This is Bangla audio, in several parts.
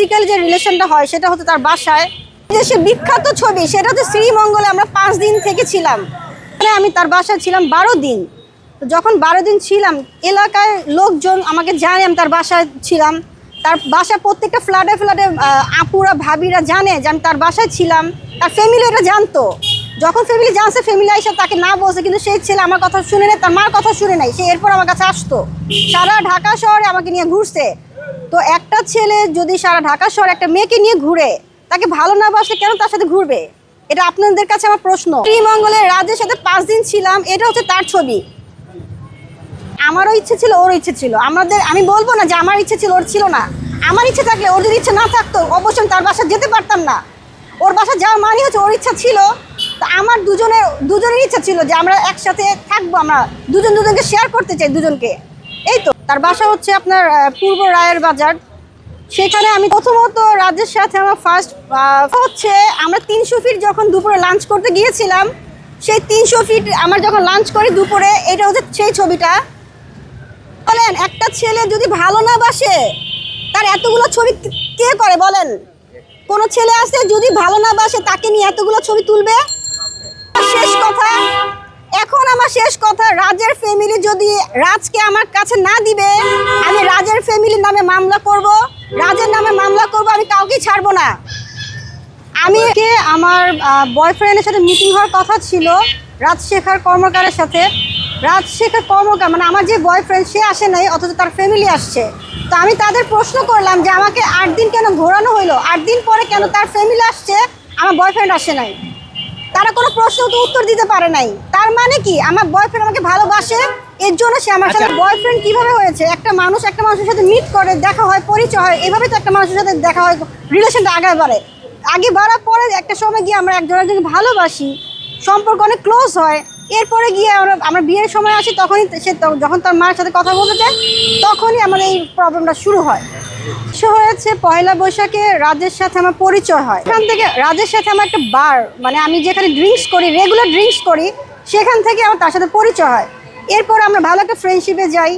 ফিজিক্যাল যে রিলেশনটা হয়, সেটা হচ্ছে তার বাসায়। যে সে বিখ্যাত ছবি, সেটা হচ্ছে শ্রীমঙ্গলে আমরা পাঁচ দিন থেকে ছিলাম। মানে আমি তার বাসায় ছিলাম বারো দিন। যখন বারো দিন ছিলাম, এলাকায় লোকজন আমাকে জানে আমি তার বাসায় ছিলাম। তার বাসা প্রত্যেকটা ফ্ল্যাটে ফ্ল্যাটে আপুরা, ভাবিরা জানে যে আমি তার বাসায় ছিলাম। তার ফ্যামিলি এটা জানতো। যখন ফ্যামিলি জানছে ফ্যামিলি এসে তাকে না বলছে, কিন্তু সেই ছেলে আমার কথা শুনে নেই তার মার কথা শুনে নাই সে এরপর আমার কাছে আসতো। সারা ঢাকা শহরে আমাকে নিয়ে ঘুরছে। তো একটা ছেলে যদি সারা ঢাকা শহরে একটা মেয়েকে নিয়ে ঘুরে, তাকে ভালো না বাসলে কেন তার সাথে ঘুরবে? এটা আপনাদের কাছে আমার প্রশ্ন। শ্রীমঙ্গলের রাজের সাথে পাঁচ দিন ছিলাম, এটা হচ্ছে তার ছবি। আমারও ইচ্ছে ছিল ওর ইচ্ছে ছিল। আমাদের আমি বলব না যে আমার ইচ্ছে ছিল, ওর ছিল না। আমার ইচ্ছে থাকলে ওর যদি ইচ্ছে না থাকতো, অবশ্যই তার বাসা যেতে পারতাম না। ওর বাসা যাওয়ার মানে হচ্ছে ওর ইচ্ছা ছিল। তো আমার দুজনের দুজনের ইচ্ছা ছিল যে আমরা একসাথে থাকব, আমরা দুজন দুজনকে শেয়ার করতে চাই দুজনকে। এই তো। তার বাসা হচ্ছে আপনার পূর্ব রায়ের বাজার। সেখানে আমি প্রথমত রাজের সাথে আমার ফার্স্ট হচ্ছে আমরা তিনশো ফিট যখন দুপুরে লাঞ্চ করতে গিয়েছিলাম, সেই তিনশো ফিট আমার যখন লাঞ্চ করি দুপুরে, এটা হচ্ছে সেই ছবিটা। বলেন, একটা ছেলে যদি ভালো না বাসে, তার এতগুলো ছবি কে- করে বলেন? কোনো ছেলে আছে যদি ভালো না বাসে, তাকে নিয়ে এতগুলো ছবি তুলবে? শেষ কথা। শেষ কথা, রাজের ফ্যামিলি যদি রাজকে আমার কাছে না দিবে, আমি রাজের ফ্যামিলির নামে মামলা করব। রাজের নামে মামলা করব, আমি কাউকেই ছাড়বো না। আমি আমার বয়ফ্রেন্ডের সাথে মিটিং হওয়ার কথা ছিল, রাজশেখর কর্মকারের সাথে। রাজশেখর কর্মকার মানে আমার যে বয়ফ্রেন্ড সে আসে নাই, অথচ তার ফ্যামিলি আসছে। তো আমি তাদের প্রশ্ন করলাম যে, আমাকে আট দিন কেন ঘোরানো হইল? আট দিন পরে কেন তার ফ্যামিলি আসছে? আমার বয়ফ্রেন্ড আসে নাই। তারা কোনো প্রশ্ন তো উত্তর দিতে পারে নাই। তার মানে কি? আমার বয়ফ্রেন্ড আমাকে ভালোবাসে এর জন্য সে আমার সাথে বয়ফ্রেন্ড কীভাবে হয়েছে? একটা মানুষ একটা মানুষের সাথে মিট করে দেখা হয় পরিচয় হয় এভাবে তো একটা মানুষের সাথে দেখা হয় রিলেশনটা আগে বাড়ে আগে বাড়ার পরে একটা সময় গিয়ে আমরা একজন একজনকে ভালোবাসি সম্পর্ক অনেক ক্লোজ হয়। এরপরে গিয়ে আমরা আমরা বিয়ের সময় আসি তখনই সে যখন তার মায়ের সাথে কথা বলতে চায় তখনই আমাদের এই প্রবলেমটা শুরু হয়। হয়েছে পয়লা বৈশাখে রাজের সাথে আমার পরিচয় হয়। এখান থেকে রাজের সাথে আমার একটা বার মানে আমি যেখানে ড্রিঙ্কস করি রেগুলার ড্রিঙ্কস করি, সেখান থেকে আমার তার সাথে পরিচয় হয়। এরপর আমরা ভালো একটা ফ্রেন্ডশিপে যাই।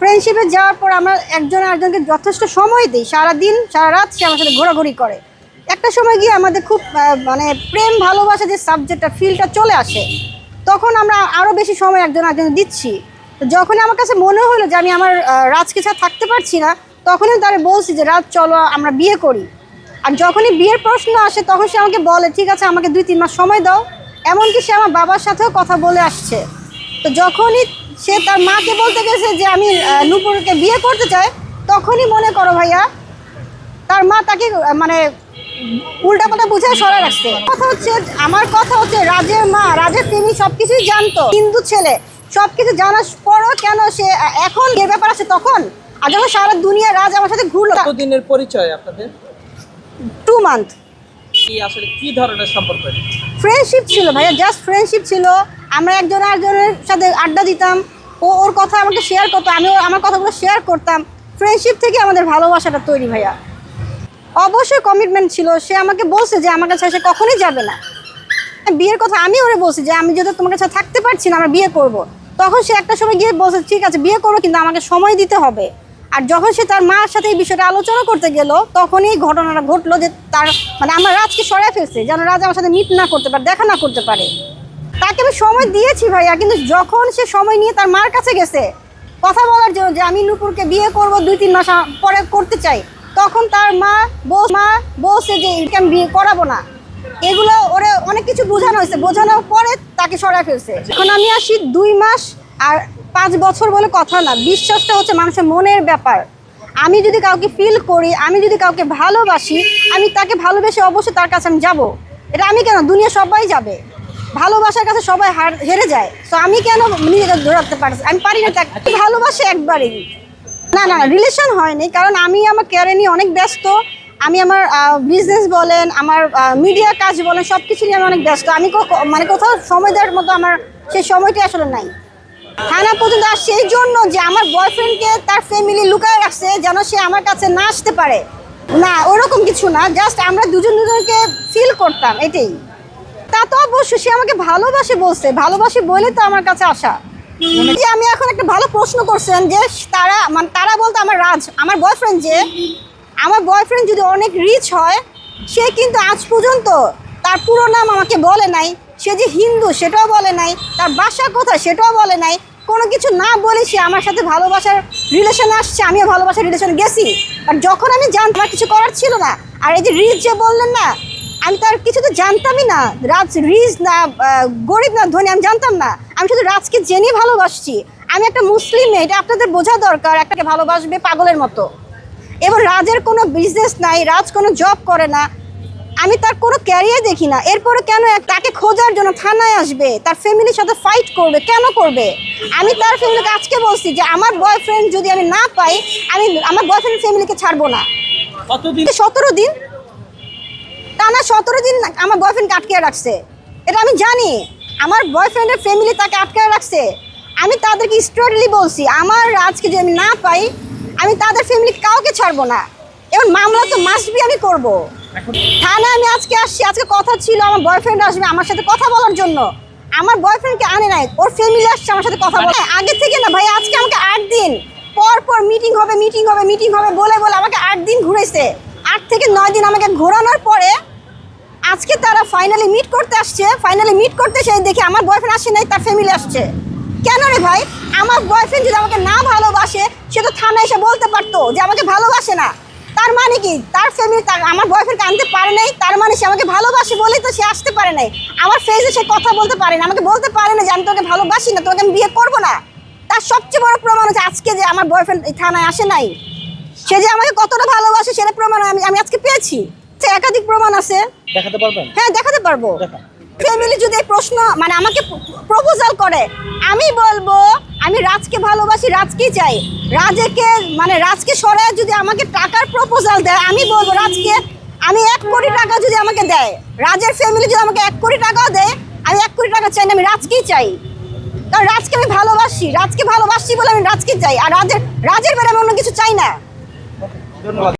ফ্রেন্ডশিপে যাওয়ার পর আমরা একজন আরেকজনকে যথেষ্ট সময় দিই। সারাদিন, সারা রাত সে আমার সাথে ঘোরাঘুরি করে। একটা সময় গিয়ে আমাদের খুব মানে প্রেম, ভালোবাসা যে সাবজেক্টটা ফিলটা চলে আসে, তখন আমরা আরও বেশি সময় একজন একজন দিচ্ছি। তো যখনই আমার কাছে মনে হলো যে আমি আমার রাজকে ছাড়া থাকতে পারছি না তখনই তারে বলছি যে রাত চলো, আমরা বিয়ে করি। আর যখনই বিয়ের প্রশ্ন আসে, তখন সে আমাকে বলে, ঠিক আছে, আমাকে দুই, তিন মাস সময় দাও। এমনকি সে আমার বাবার সাথেও কথা বলে আসছে। তো যখনই সে তার মাকে বলতে গেছে যে, আমি নূপুরকে বিয়ে করতে চাই, তখনই মনে করো ভাইয়া, তার মা তাকে মানে উল্টাপাল্টা বুঝে সরে রাখছে। কথা হচ্ছে, আমার কথা হচ্ছে, রাজের মা, রাজের তিনি সবকিছুই জানতো। হিন্দু ছেলে সব কিছু জানার পরও কেন সে এখন এর ব্যাপার আছে তখন আর যখন সারা দুনিয়া রাজ আমার সাথে ঘুরলো। কতদিনের পরিচয় আপনাদের? টু মান্থ কি আসলে কি ধরনের সম্পর্ক? ফ্রেন্ডশিপ ছিল ভাইয়া জাস্ট ফ্রেন্ডশিপ ছিল। আমরা একজন আরেকজনের সাথে আড্ডা দিতাম। ও ওর কথা আমাকে শেয়ার করতো আমি ওর আমার কথাগুলো শেয়ার করতাম। ফ্রেন্ডশিপ থেকে আমাদের ভালোবাসাটা তৈরি ভাইয়া। অবশ্যই কমিটমেন্ট ছিল। সে আমাকে বলছে যে আমার কাছে সে কখনোই যাবে না। বিয়ের কথা আমি ওরে বলছি যে আমি যদি তোমার কাছে থাকতে পারছি না আমরা বিয়ে করব। তখন সে একটা সময় গিয়ে বলছে ঠিক আছে বিয়ে করব কিন্তু আমাকে সময় দিতে হবে। আর যখন সে তার মার সাথে এই বিষয়টা আলোচনা করতে গেল, তখনই ঘটনাটা ঘটলো যে তার মানে আমার রাজকে সরাই ফেলছে, যেন রাজ আমার সাথে মিট না করতে পারে, দেখা না করতে পারে। তাকে আমি সময় দিয়েছি ভাইয়া, কিন্তু যখন সে সময় নিয়ে তার মার কাছে গেছে, কথা বলার জন্য যে আমি নুপুরকে বিয়ে করব দুই তিন মাস পরে করতে চাই, তখন তার মা, বউ, মা বলছে যে আমি বিয়ে করাবো না, এগুলো ওরে অনেক কিছু বোঝানো হয়েছে। বোঝানোর পরে তাকে সরাই ফেলছে। এখন আমি আসি দুই মাস, আর পাঁচ বছর বলে কথা না, বিশ্বাসটা হচ্ছে মানুষের মনের ব্যাপার। আমি যদি কাউকে ফিল করি, আমি যদি কাউকে ভালোবাসি, আমি তাকে ভালোবেসে অবশ্যই তার কাছে আমি যাব। এটা আমি কেন? দুনিয়া সবাই যাবে। ভালোবাসার কাছে সবাই হার, হেরে যায়। তো আমি কেন নিজেকে ধরে রাখতে পারছি? আমি পারি না তাকে। ভালোবাসি একবারই। না না রিলেশন হয়নি, কারণ আমি আমার ক্যারিয়ার নিয়ে অনেক ব্যস্ত। আমি আমার বিজনেস বলেন, আমার মিডিয়া কাজ বলেন সব কিছু নিয়ে আমি অনেক ব্যস্ত। আমি মানে কোথাও সময় দেওয়ার মতো আমার সেই সময়টা আসলে নাই। থানা পর্যন্ত আর সেই জন্য যে আমার বয়ফ্রেন্ডকে তার ফ্যামিলি লুকায় রাখছে যেন সে আমার কাছে না আসতে পারে। না, ওরকম কিছু না জাস্ট আমরা দুজন দুজনকে ফিল করতাম, এটাই। তা তো অবশ্যই সে আমাকে ভালোবাসে বলছে, ভালোবাসে বলে তো আমার কাছে আসা। যে আমি এখন একটা ভালো প্রশ্ন করছেন যে তারা মানে তারা বলতে আমার রাজ, আমার বয়ফ্রেন্ড যে, আমার বয়ফ্রেন্ড যদি অনেক রিচ হয়, সে কিন্তু আজ পর্যন্ত তার পুরো নাম আমাকে বলে নাই। সে যে হিন্দু, সেটাও বলে নাই। তার বাসা কোথায় সেটাও বলে নাই। কোনো কিছু না বলে সে আমার সাথে ভালোবাসার রিলেশন আসছে, আমিও ভালোবাসার রিলেশন গেছি। আর যখন আমি জানতাম আমার কিছু করার ছিল না, আর এই যে রিজ যে বললেন না, আমি তার কিছু তো জানতামই না। রাজ রিজ না গরিব না, ধনী, আমি জানতাম না। আমি শুধু রাজকে জেনে ভালোবাসছি। আমি একটা মুসলিম মেয়ে, এটা আপনাদের বোঝা দরকার, একটাকে ভালোবাসবে পাগলের মতো। এবং রাজের কোনো বিজনেস নাই, রাজ কোনো জব করে না। আমি তার কোনো ক্যারিয়ার দেখি না। এরপরে কেন তাকে খোঁজার জন্য থানায় আসবে? তার ফ্যামিলির সাথে ফাইট করবে কেন করবে? আমি তার ফ্যামিলিকে আজকে বলছি যে আমার বয়ফ্রেন্ড যদি আমি না পাই আমি আমার বয়ফ্রেন্ড ফ্যামিলিকে ছাড়বো না। কতদিন? সতেরো দিন। টানা সতেরো দিন আমার বয়ফ্রেন্ডকে আটকে রাখছে। এটা আমি জানি। আমার বয়ফ্রেন্ডের ফ্যামিলি তাকে আটকে রাখছে। আমি তাদেরকে স্ট্রেটলি বলছি আমার আজকে যদি আমি না পাই আমি তাদের ফ্যামিলি কাউকে ছাড়বো না। এবার মামলা তো মাসবি আমি করব। থানায় আমি আজকে আসছি আজকে কথা ছিল আমার বয়ফ্রেন্ড আসবে আমার সাথে কথা বলার জন্য। আমার বয়ফ্রেন্ডকে আনে নাই ওর ফ্যামিলি আসছে আমার সাথে কথা বলে আগে থেকে না ভাই আজকে আমাকে আট দিন পর পর মিটিং হবে মিটিং হবে মিটিং হবে বলে বলে আমাকে আট দিন ঘুরেছে। আট থেকে নয় দিন আমাকে ঘোরানোর পরে আজকে তারা ফাইনালি মিট করতে আসছে ফাইনালি মিট করতে এসে দেখি আমার বয়ফ্রেন্ড আসে নাই তার ফ্যামিলি আসছে। কেন রে ভাই? আমার বয়ফ্রেন্ড যদি আমাকে না ভালোবাসে সে তো থানায় এসে বলতে পারতো যে আমাকে ভালোবাসে না। তার মানে কি? তার ফ্যামিলি তার আমার বয়ফ্রেন্ডকে আনতে পারে নাই তার মানে সে আমাকে ভালোবাসে বলেই তো সে আসতে পারে নাই। আমার ফেসে সে কথা বলতে পারে না আমাকে বলতে পারে না যে আমি তোকে ভালোবাসি না তোকে আমি বিয়ে করব না। তার সবচেয়ে বড় প্রমাণ হচ্ছে আজকে যে আমার বয়ফ্রেন্ড এই থানায় আসে নাই। সে যে আমাকে কতটা ভালোবাসে সেটা প্রমাণ আমি আমি আজকে পেয়েছি। সে একাধিক প্রমাণ আছে। দেখাতে পারবেন? হ্যাঁ দেখাতে পারব। দেখা ফ্যামিলি যদি এই প্রশ্ন মানে আমাকে প্রপোজাল করে, আমি বলব, আমি রাজকে ভালোবাসি, রাজকেই চাই। রাজকে মানে রাজকে সরায় যদি আমাকে টাকার প্রপোজাল দেয়, আমি বলব রাজকে, আমি এক কোটি টাকা যদি আমাকে দেয়, রাজের ফ্যামিলি যদি আমাকে এক কোটি টাকাও দেয়, আমি এক কোটি টাকা চাই না, আমি রাজকেই চাই। কারণ রাজকে আমি ভালোবাসি, রাজকে ভালোবাসি বলে আমি রাজকে চাই, আর রাজের রাজের বেড়ে আমি অন্য কিছু চাই না।